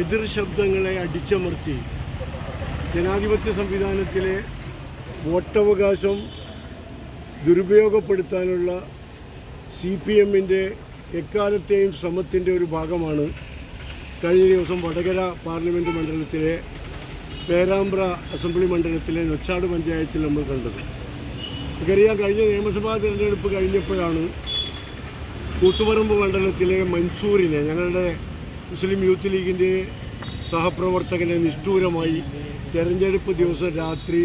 എതിർ ശബ്ദങ്ങളെ അടിച്ചമർത്തി ജനാധിപത്യ സംവിധാനത്തിലെ വോട്ടവകാശം ദുരുപയോഗപ്പെടുത്താനുള്ള സി പി എമ്മിന്റെ എക്കാലത്തെയും ശ്രമത്തിന്റെ ഒരു ഭാഗമാണ് കഴിഞ്ഞ ദിവസം വടകര പാർലമെന്റ് മണ്ഡലത്തിലെ പേരാമ്പ്ര അസംബ്ലി മണ്ഡലത്തിലെ നൊച്ചാട് പഞ്ചായത്തിൽ നമ്മൾ കണ്ടത്. നമുക്കറിയാം കഴിഞ്ഞ നിയമസഭാ തിരഞ്ഞെടുപ്പ് കഴിഞ്ഞപ്പോഴാണ് കൂത്തുപറമ്പ് മണ്ഡലത്തിലെ മൻസൂറിനെ ഞങ്ങളുടെ മുസ്ലിം യൂത്ത് ലീഗിന്റെ സഹപ്രവർത്തകനെ നിഷ്ഠൂരമായി തെരഞ്ഞെടുപ്പ് ദിവസം രാത്രി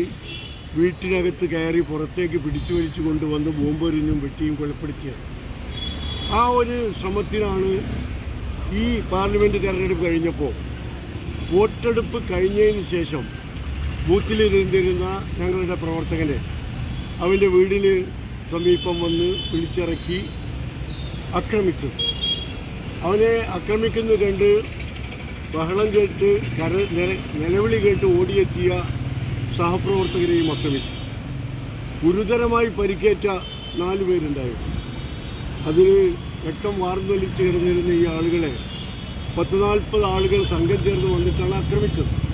വീട്ടിനകത്ത് കയറി പുറത്തേക്ക് പിടിച്ചു വലിച്ചു കൊണ്ടുവന്ന് ബോംബെറിഞ്ഞും വെട്ടിയും കൊലപ്പെടുത്തിയത്. ആ ഒരു ശ്രമത്തിനാണ് ഈ പാർലമെന്റ് തെരഞ്ഞെടുപ്പ് കഴിഞ്ഞപ്പോൾ വോട്ടെടുപ്പ് കഴിഞ്ഞതിന് ശേഷം ബൂത്തിലിരുന്നിരുന്ന ഞങ്ങളുടെ പ്രവർത്തകനെ അവന്റെ വീടിന് സമീപം വന്ന് വിളിച്ചിറക്കി ആക്രമിച്ചു. അവനെ ആക്രമിക്കുന്ന കണ്ട് ബഹളം കേട്ട് കര നില- നിലവിളി കേട്ട് ഓടിയെത്തിയ സഹപ്രവർത്തകരെയും ആക്രമിച്ചു. ഗുരുതരമായി പരിക്കേറ്റ നാല് പേരുണ്ടായിരുന്നു അതിൽ രക്തം വാർന്നൊലിച്ച് കിടന്നിരുന്ന ഈ ആളുകളെ പത്ത് നാൽപ്പത് ആളുകൾ സംഘം ചേർന്ന് വന്നിട്ടാണ് ആക്രമിച്ചത്.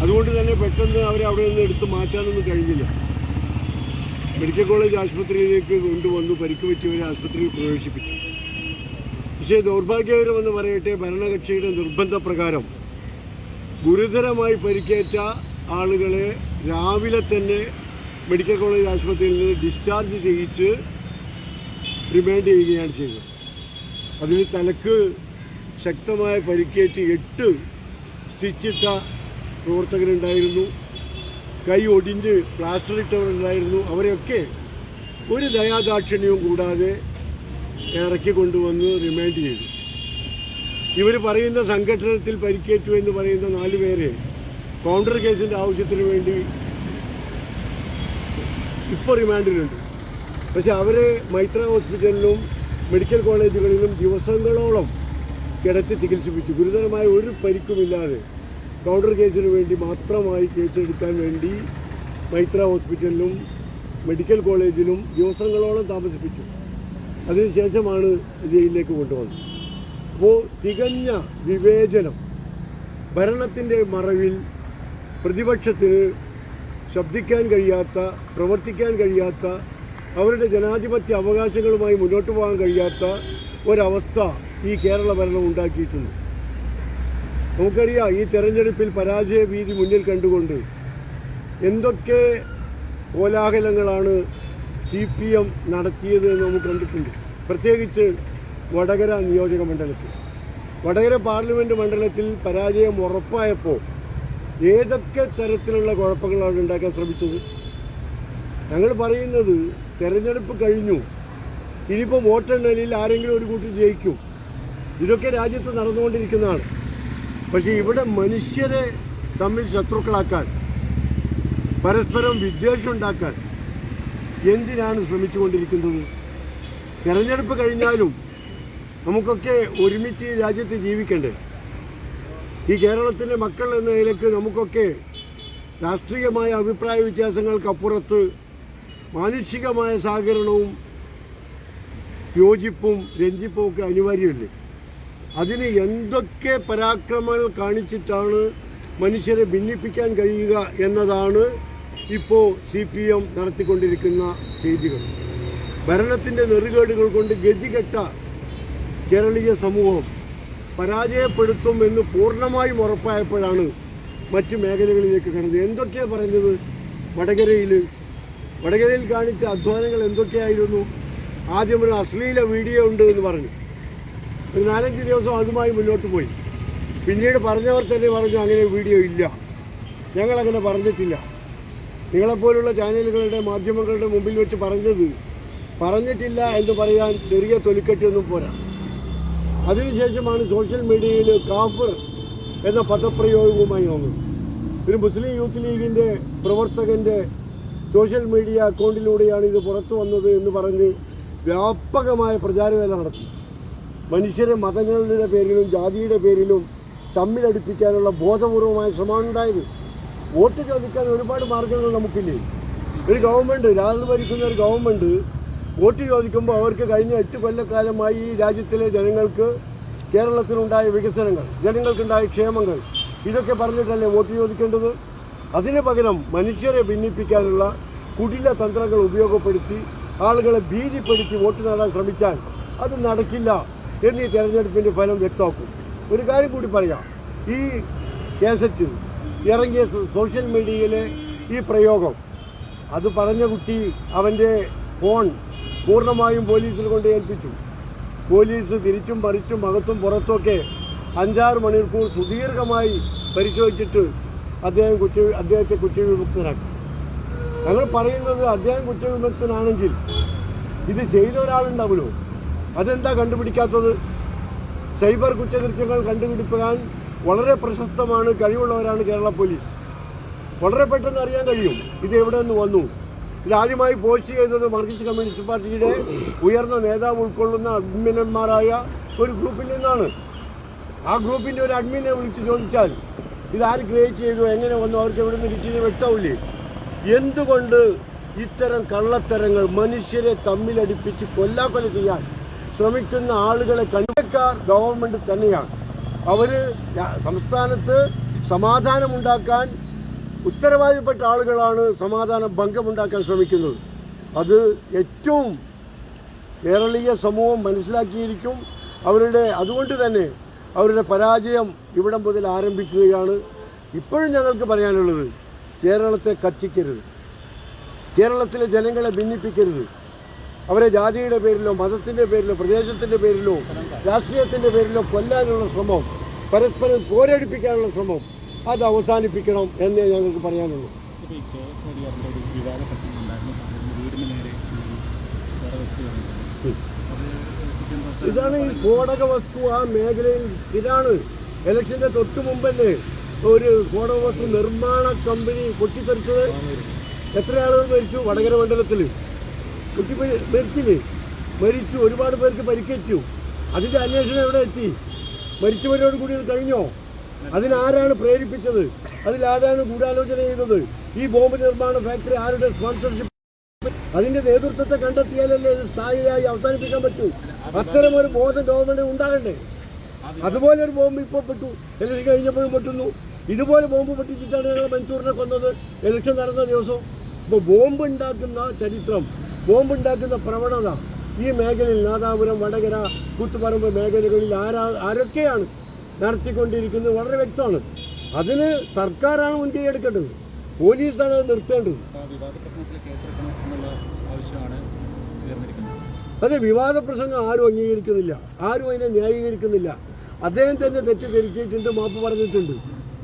അതുകൊണ്ട് തന്നെ പെട്ടെന്ന് അവരെ അവിടെ നിന്ന് എടുത്ത് മാറ്റാനൊന്നും കഴിഞ്ഞില്ല. മെഡിക്കൽ കോളേജ് ആശുപത്രിയിലേക്ക് കൊണ്ടുവന്നു പരിക്ക് പറ്റിയവരെ ആശുപത്രിയിൽ പ്രവേശിപ്പിച്ചു. പക്ഷേ ദൗർഭാഗ്യകരമെന്ന് പറയട്ടെ ഭരണകക്ഷിയുടെ നിർബന്ധപ്രകാരം ഗുരുതരമായി പരിക്കേറ്റ ആളുകളെ രാവിലെ തന്നെ മെഡിക്കൽ കോളേജ് ആശുപത്രിയിൽ നിന്ന് ഡിസ്ചാർജ് ചെയ്യിച്ച് റിമാൻഡ് ചെയ്യുകയാണ് ചെയ്തത്. അതിൽ തലക്ക് ശക്തമായ പരിക്കേറ്റ് എട്ട് സ്റ്റിച്ചിട്ട പ്രവർത്തകരുണ്ടായിരുന്നു. കൈ ഒടിഞ്ഞ് പ്ലാസ്റ്റർ ഇട്ടവരുണ്ടായിരുന്നു. അവരെയൊക്കെ ഒരു ദയാദാക്ഷിണ്യവും കൂടാതെ ഇറക്കി കൊണ്ടുവന്ന് റിമാൻഡ് ചെയ്തു. ഇവർ പറയുന്ന സംഘടനത്തിൽ പരിക്കേറ്റു എന്ന് പറയുന്ന നാല് പേരെ കൗണ്ടർ കേസിന്റെ ആവശ്യത്തിന് വേണ്ടി ഇപ്പോൾ റിമാൻഡിലുണ്ട് പക്ഷെ അവരെ മൈത്ര ഹോസ്പിറ്റലിലും മെഡിക്കൽ കോളേജുകളിലും ദിവസങ്ങളോളം കിടത്തി ചികിത്സിപ്പിച്ചു. ഗുരുതരമായ ഒരു പരിക്കുമില്ലാതെ കൗണ്ടർ കേസിന് വേണ്ടി മാത്രമായി കേസെടുക്കാൻ വേണ്ടി മൈത്ര ഹോസ്പിറ്റലിലും മെഡിക്കൽ കോളേജിലും ദിവസങ്ങളോളം താമസിപ്പിച്ചു. അതിനുശേഷമാണ് ജയിലിലേക്ക് കൊണ്ടുവന്നത്. അപ്പോൾ തികഞ്ഞ വിവേചനം ഭരണത്തിന്റെ മറവിൽ പ്രതിപക്ഷത്തിന് ശബ്ദിക്കാൻ കഴിയാത്ത പ്രവർത്തിക്കാൻ കഴിയാത്ത അവരുടെ ജനാധിപത്യ അവകാശങ്ങളുമായി മുന്നോട്ട് പോകാൻ കഴിയാത്ത ഒരവസ്ഥ ഈ കേരള ഭരണം ഉണ്ടാക്കിയിട്ടുണ്ട്. നമുക്കറിയാം ഈ തെരഞ്ഞെടുപ്പിൽ പരാജയ ഭീതി മുന്നിൽ കണ്ടുകൊണ്ട് എന്തൊക്കെ കോലാഹലങ്ങളാണ് സി പി എം നടത്തിയത് എന്ന് നമുക്ക് കണ്ടിട്ടുണ്ട്. പ്രത്യേകിച്ച് വടകര നിയോജക മണ്ഡലത്തിൽ. വടകര പാർലമെന്റ് മണ്ഡലത്തിൽ പരാജയം ഉറപ്പായപ്പോൾ ഏതൊക്കെ തരത്തിലുള്ള കുഴപ്പങ്ങളാണ് ഉണ്ടാക്കാൻ ശ്രമിച്ചത്? ഞങ്ങൾ പറയുന്നത് തെരഞ്ഞെടുപ്പ് കഴിഞ്ഞു. ഇനിയിപ്പോൾ വോട്ടെണ്ണലിൽ ആരെങ്കിലും ഒരു കൂട്ടി ജയിക്കും. ഇതൊക്കെ രാജ്യത്ത് നടന്നുകൊണ്ടിരിക്കുന്നതാണ്. പക്ഷേ ഇവിടെ മനുഷ്യരെ തമ്മിൽ ശത്രുക്കളാക്കാൻ പരസ്പരം വിദ്വേഷം ഉണ്ടാക്കാൻ എന്തിനാണ് ശ്രമിച്ചുകൊണ്ടിരിക്കുന്നത്? തെരഞ്ഞെടുപ്പ് കഴിഞ്ഞാലും നമുക്കൊക്കെ ഒരുമിച്ച് ഈ രാജ്യത്ത് ജീവിക്കണ്ടേ? ഈ കേരളത്തിലെ മക്കൾ എന്ന നിലയ്ക്ക് നമുക്കൊക്കെ രാഷ്ട്രീയമായ അഭിപ്രായ വ്യത്യാസങ്ങൾക്കപ്പുറത്ത് മാനുഷികമായ സഹകരണവും യോജിപ്പും രഞ്ജിപ്പും ഒക്കെ അനിവാര്യമല്ലേ? അതിന് എന്തൊക്കെ പരാക്രമങ്ങൾ കാണിച്ചിട്ടാണ് മനുഷ്യരെ ഭിന്നിപ്പിക്കാൻ കഴിയുക എന്നതാണ് ഇപ്പോൾ സി പി എം നടത്തിക്കൊണ്ടിരിക്കുന്ന ചെയ്തികൾ. ഭരണത്തിന്റെ നെറുകേടുകൾ കൊണ്ട് ഗതികെട്ട കേരളീയ സമൂഹം പരാജയപ്പെടുത്തും എന്ന് പൂർണമായും ഉറപ്പായപ്പോഴാണ് മറ്റ് മേഖലകളിലേക്ക് കടന്നത്. എന്തൊക്കെയാണ് പറഞ്ഞത്? വടകരയിൽ വടകരയിൽ കാണിച്ച അധ്വാനങ്ങൾ എന്തൊക്കെയായിരുന്നു? ആദ്യം ഒരു അശ്ലീല വീഡിയോ ഉണ്ട് എന്ന് പറഞ്ഞു. ഒരു നാലഞ്ച് ദിവസം അതുമായി മുന്നോട്ട് പോയി. പിന്നീട് പറഞ്ഞവർ തന്നെ പറഞ്ഞു അങ്ങനെ വീഡിയോ ഇല്ല. ഞങ്ങളങ്ങനെ പറഞ്ഞിട്ടില്ല. നിങ്ങളെപ്പോലുള്ള ചാനലുകളുടെ മാധ്യമങ്ങളുടെ മുമ്പിൽ വെച്ച് പറഞ്ഞത് പറഞ്ഞിട്ടില്ല എന്ന് പറയാൻ ചെറിയ തൊലിക്കെട്ടിയൊന്നും പോരാ. അതിനുശേഷമാണ് സോഷ്യൽ മീഡിയയിൽ കാഫർ എന്ന പദപ്രയോഗവുമായി വന്നത്. ഒരു മുസ്ലിം യൂത്ത് ലീഗിന്റെ പ്രവർത്തകന്റെ സോഷ്യൽ മീഡിയ അക്കൗണ്ടിലൂടെയാണ് ഇത് പുറത്തു വന്നത് എന്ന് പറഞ്ഞ് വ്യാപകമായ പ്രചാരവേല നടത്തി. മനുഷ്യരെ മതങ്ങളുടെ പേരിലും ജാതിയുടെ പേരിലും തമ്മിലടിപ്പിക്കാനുള്ള ബോധപൂർവമായ ശ്രമമാണ് ഉണ്ടായത്. വോട്ട് ചോദിക്കാൻ ഒരുപാട് മാർഗങ്ങൾ നമുക്കില്ലേ? ഒരു ഗവൺമെന്റ് രാജ്യം ഭരിക്കുന്ന ഒരു ഗവൺമെന്റ് വോട്ട് ചോദിക്കുമ്പോൾ അവർക്ക് കഴിഞ്ഞ എട്ട് കൊല്ലക്കാലമായി ഈ രാജ്യത്തിലെ ജനങ്ങൾക്ക് കേരളത്തിലുണ്ടായ വികസനങ്ങൾ ജനങ്ങൾക്കുണ്ടായ ക്ഷേമങ്ങൾ ഇതൊക്കെ പറഞ്ഞിട്ടല്ലേ വോട്ട് ചോദിക്കേണ്ടത്? അതിന് പകരം മനുഷ്യരെ ഭിന്നിപ്പിക്കാനുള്ള കുടില തന്ത്രങ്ങൾ ഉപയോഗപ്പെടുത്തി ആളുകളെ ഭീതിപ്പെടുത്തി വോട്ട് നേടാൻ ശ്രമിച്ചാൽ അത് നടക്കില്ല എന്നീ തെരഞ്ഞെടുപ്പിന്റെ ഫലം വ്യക്തമാക്കും. ഒരു കാര്യം കൂടി പറയാം. ഈ കേസറ്റ് ഇറങ്ങിയ സോഷ്യൽ മീഡിയയിലെ ഈ പ്രയോഗം. അത് പറഞ്ഞ കുട്ടി അവന്റെ ഫോൺ പൂർണമായും പോലീസിൽ കൊണ്ട് ഏൽപ്പിച്ചു. പോലീസ് തിരിച്ചും പറിച്ചും അകത്തും പുറത്തുമൊക്കെ അഞ്ചാറ് മണിക്കൂർ സുദീർഘമായി പരിശോധിച്ചിട്ട് അദ്ദേഹം കുറ്റ അദ്ദേഹത്തെ കുറ്റവിമുക്തനാക്കി. ഞങ്ങൾ പറയുന്നത് അദ്ദേഹം കുറ്റവിമുക്തനാണെങ്കിൽ ഇത് ചെയ്ത ഒരാളുണ്ടാവുമല്ലോ. അതെന്താ കണ്ടുപിടിക്കാത്തത്? സൈബർ കുറ്റകൃത്യങ്ങൾ കണ്ടുപിടിക്കാൻ വളരെ പ്രശസ്തമാണ് കഴിവുള്ളവരാണ് കേരള പോലീസ്. വളരെ പെട്ടെന്ന് അറിയാൻ കഴിയും ഇത് എവിടെ നിന്ന് വന്നു. ഇത് ആദ്യമായി പോസ്റ്റ് ചെയ്തത് മാർക്സിസ്റ്റ് കമ്മ്യൂണിസ്റ്റ് പാർട്ടിയുടെ ഉയർന്ന നേതാവ് ഉൾക്കൊള്ളുന്ന അഡ്മിനന്മാരായ ഒരു ഗ്രൂപ്പിൽ നിന്നാണ്. ആ ഗ്രൂപ്പിന്റെ ഒരു അഡ്മിനെ വിളിച്ച് ചോദിച്ചാൽ ഇതാര് ക്രിയേറ്റ് ചെയ്തു? എങ്ങനെ വന്നു? അവർക്ക് എവിടെ നിന്ന് കിട്ടിയത് വ്യക്തമില്ലേ? എന്തുകൊണ്ട് ഇത്തരം കള്ളത്തരങ്ങൾ മനുഷ്യരെ തമ്മിലടിപ്പിച്ച് കൊല്ലാക്കൊല ചെയ്യാൻ ശ്രമിക്കുന്ന ആളുകളെ കണ്ടുവെക്കാർ ഗവൺമെന്റ് തന്നെയാണ്. അവർ സംസ്ഥാനത്ത് സമാധാനമുണ്ടാക്കാൻ ഉത്തരവാദിപ്പെട്ട ആളുകളാണ് സമാധാന ഭംഗമുണ്ടാക്കാൻ ശ്രമിക്കുന്നത്. അത് ഏറ്റവും കേരളീയ സമൂഹം മനസ്സിലാക്കിയിരിക്കും. അവരുടെ അതുകൊണ്ട് തന്നെ അവരുടെ പരാജയം ഇവിടം മുതൽ ആരംഭിക്കുകയാണ്. ഇപ്പോഴും ഞങ്ങൾക്ക് പറയാനുള്ളത് കേരളത്തെ കത്തിക്കരുത്. കേരളത്തിലെ ജനങ്ങളെ ഭിന്നിപ്പിക്കരുത്. അവരെ ജാതിയുടെ പേരിലോ മതത്തിന്റെ പേരിലോ പ്രദേശത്തിന്റെ പേരിലോ രാഷ്ട്രീയത്തിന്റെ പേരിലോ കൊല്ലാനുള്ള ശ്രമം പരസ്പരം പോരടിപ്പിക്കാനുള്ള ശ്രമം അത് അവസാനിപ്പിക്കണം എന്നേ ഞങ്ങൾക്ക് പറയാനുള്ളൂ. ഇതാണ് ഈ സ്ഫോടക വസ്തു ആ മേഖലയിൽ ഇതാണ്. ഇലക്ഷന്റെ തൊട്ട് മുമ്പല്ലേ ഒരു സ്ഫോടക വസ്തു നിർമ്മാണ കമ്പനി പൊട്ടിത്തെറിച്ചത്? എത്ര ആളുകൾ മരിച്ചു? വടകര മണ്ഡലത്തിൽ പൊട്ടി മരിച്ചില്ലേ? മരിച്ചു. ഒരുപാട് പേർക്ക് പരിക്കേറ്റു. അതിന്റെ അന്വേഷണം എവിടെ എത്തി? മരിച്ചവരോട് കൂടി ഇത് കഴിഞ്ഞോ? അതിനാരാണ് പ്രേരിപ്പിച്ചത്? അതിലാരാണ് ഗൂഢാലോചന ചെയ്തത്? ഈ ബോംബ് നിർമ്മാണ ഫാക്ടറി ആരുടെ സ്പോൺസർഷിപ്പ്? അതിന്റെ നേതൃത്വത്തെ കണ്ടെത്തിയാലല്ലേ ഇത് സ്ഥായിയായി അവസാനിപ്പിക്കാൻ പറ്റൂ? അത്തരം ഒരു ബോധം ഗവൺമെന്റ് ഉണ്ടാകണ്ടേ? അതുപോലെ ഒരു ബോംബ് ഇപ്പോൾ പെട്ടു. ഇലക്ഷൻ കഴിഞ്ഞപ്പോഴും പെട്ടുന്നു. ഇതുപോലെ ബോംബ് പൊട്ടിച്ചിട്ടാണ് ഞങ്ങൾ മൻസൂറിനെ കൊന്നത്. ഇലക്ഷൻ നടന്ന ദിവസം. ഇപ്പോൾ ബോംബ് ഉണ്ടാക്കുന്ന ചരിത്രം ബോംബ് ഉണ്ടാക്കുന്ന പ്രവണത ഈ മേഖലയിൽ നാദാപുരം വടകര കൂത്തുപറമ്പ് മേഖലകളിൽ ആരാ ആരൊക്കെയാണ് നടത്തിക്കൊണ്ടിരിക്കുന്നത് വളരെ വ്യക്തമാണ്. അതിന് സർക്കാരാണ് മുൻകൈ എടുക്കേണ്ടത്. പോലീസാണ് അത് നിർത്തേണ്ടത്. അതെ വിവാദ പ്രസംഗം ആരും അംഗീകരിക്കുന്നില്ല. ആരും അതിനെ ന്യായീകരിക്കുന്നില്ല. അദ്ദേഹം തന്നെ തെറ്റിദ്ധരിച്ചിട്ടുണ്ട് മാപ്പ് പറഞ്ഞിട്ടുണ്ട്.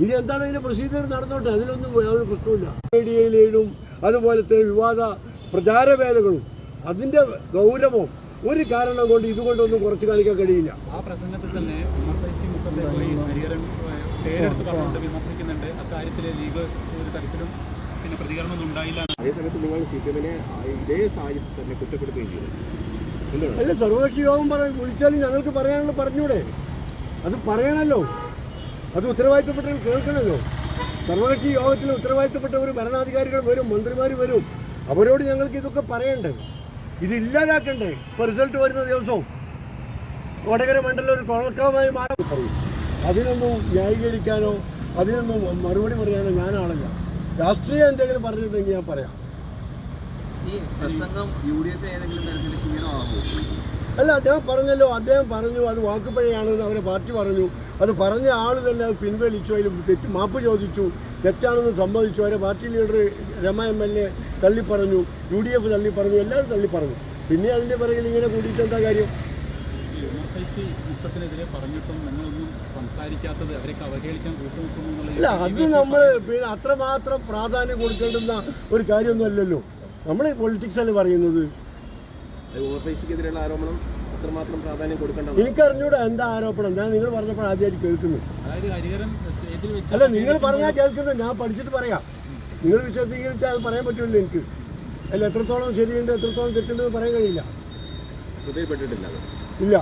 ഇനി എന്താണ് അതിന്റെ പ്രൊസീജിയർ നടന്നോട്ടെ? അതിനൊന്നും യാതൊരു പ്രശ്നമില്ല മീഡിയയിലേഴും അതുപോലത്തെ വിവാദ പ്രചാരവേലകളും അതിന്റെ ഗൗരവം ഒരു കാരണം കൊണ്ട് ഇതുകൊണ്ടൊന്നും കുറച്ച് കാണിക്കാൻ കഴിയില്ല. ആ പ്രസംഗത്തിൽ തന്നെ പേരെടുത്ത് പറഞ്ഞുകൊണ്ട് വിമർശിക്കുന്നുണ്ട്. അക്കാര്യത്തിൽ ലീഗ് ഒരു തരത്തിലും പിന്നെ പ്രതികരണമൊന്നും ഉണ്ടായില്ല. അതേസമയത്ത് നിങ്ങൾ സി പി എമ്മിനെ ഇതേ സാഹചര്യത്തിൽ തന്നെ കുറ്റപ്പെടുത്തുകയും ചെയ്തു. അല്ല സർവകക്ഷി യോഗം പറ വിളിച്ചാലും ഞങ്ങൾക്ക് പറയാനുള്ള പറഞ്ഞൂടെ. അത് പറയണല്ലോ. അത് ഉത്തരവാദിത്തപ്പെട്ടവർ കേൾക്കണമല്ലോ സർവകക്ഷി യോഗത്തിൽ ഉത്തരവാദിത്തപ്പെട്ടവർ ഭരണാധികാരികൾ വരും മന്ത്രിമാർ വരും. അവരോട് ഞങ്ങൾക്ക് ഇതൊക്കെ പറയണ്ടേ ഇത് ഇല്ലാതാക്കണ്ടേ. ഇപ്പൊ റിസൾട്ട് വരുന്ന ദിവസവും വടകര മണ്ഡലം ഒരു കുഴക്കമായി മാറാൻ പറയും അതിനൊന്നും ന്യായീകരിക്കാനോ അതിനൊന്നും മറുപടി പറയാനോ ഞാനാണല്ല രാഷ്ട്രീയം എന്തെങ്കിലും പറഞ്ഞിട്ടുണ്ടെങ്കിൽ ഞാൻ പറയാം. അല്ല അദ്ദേഹം പറഞ്ഞല്ലോ അദ്ദേഹം പറഞ്ഞു അത് വാക്കുപഴയാണെന്ന് അവരെ പാർട്ടി പറഞ്ഞു. അത് പറഞ്ഞ ആൾ തന്നെ അത് പിൻവലിച്ചു അതിൽ തെറ്റ് മാപ്പ് ചോദിച്ചു. തെറ്റാണെന്ന് സമ്മതിച്ചു. അവരെ party leader Rama M L A തള്ളിപ്പറഞ്ഞു U D F തള്ളിപ്പറഞ്ഞു എല്ലാവരും തള്ളിപ്പറഞ്ഞു. പിന്നെ അതിന്റെ പിറകിൽ ഇങ്ങനെ കൂടിയിട്ട് എന്താ കാര്യം? അല്ല അത് നമ്മൾ പിന്നെ അത്രമാത്രം പ്രാധാന്യം കൊടുക്കേണ്ടുന്ന ഒരു കാര്യമൊന്നുമല്ലല്ലോ നമ്മൾ പൊളിറ്റിക്സ് അല്ലേ പറയുന്നത്? ആരോപണം അത്രമാത്രം പ്രാധാന്യം കൊടുക്കേണ്ടതാണ്. എനിക്കറിഞ്ഞൂടെ എന്താ ആരോപണം. ഞാൻ നിങ്ങൾ പറഞ്ഞപ്പോൾ ആദ്യമായിട്ട് കേൾക്കുന്നു. അതായത് ഹരിഹരൻ സ്റ്റേജിൽ വെച്ച് അല്ല നിങ്ങൾ പറഞ്ഞാൽ കേൾക്കുന്നത്. ഞാൻ പഠിച്ചിട്ട് പറയാം. നിങ്ങൾ വിശ്വസീകരിച്ചാൽ അത് പറയാൻ പറ്റുമല്ലോ എനിക്ക്. അല്ല എത്രത്തോളം ശരിയുണ്ട് എത്രത്തോളം തെറ്റുണ്ടെന്ന് പറയാൻ കഴിയില്ല. ശ്രദ്ധയിൽപ്പെട്ടിട്ടില്ല ഇല്ല.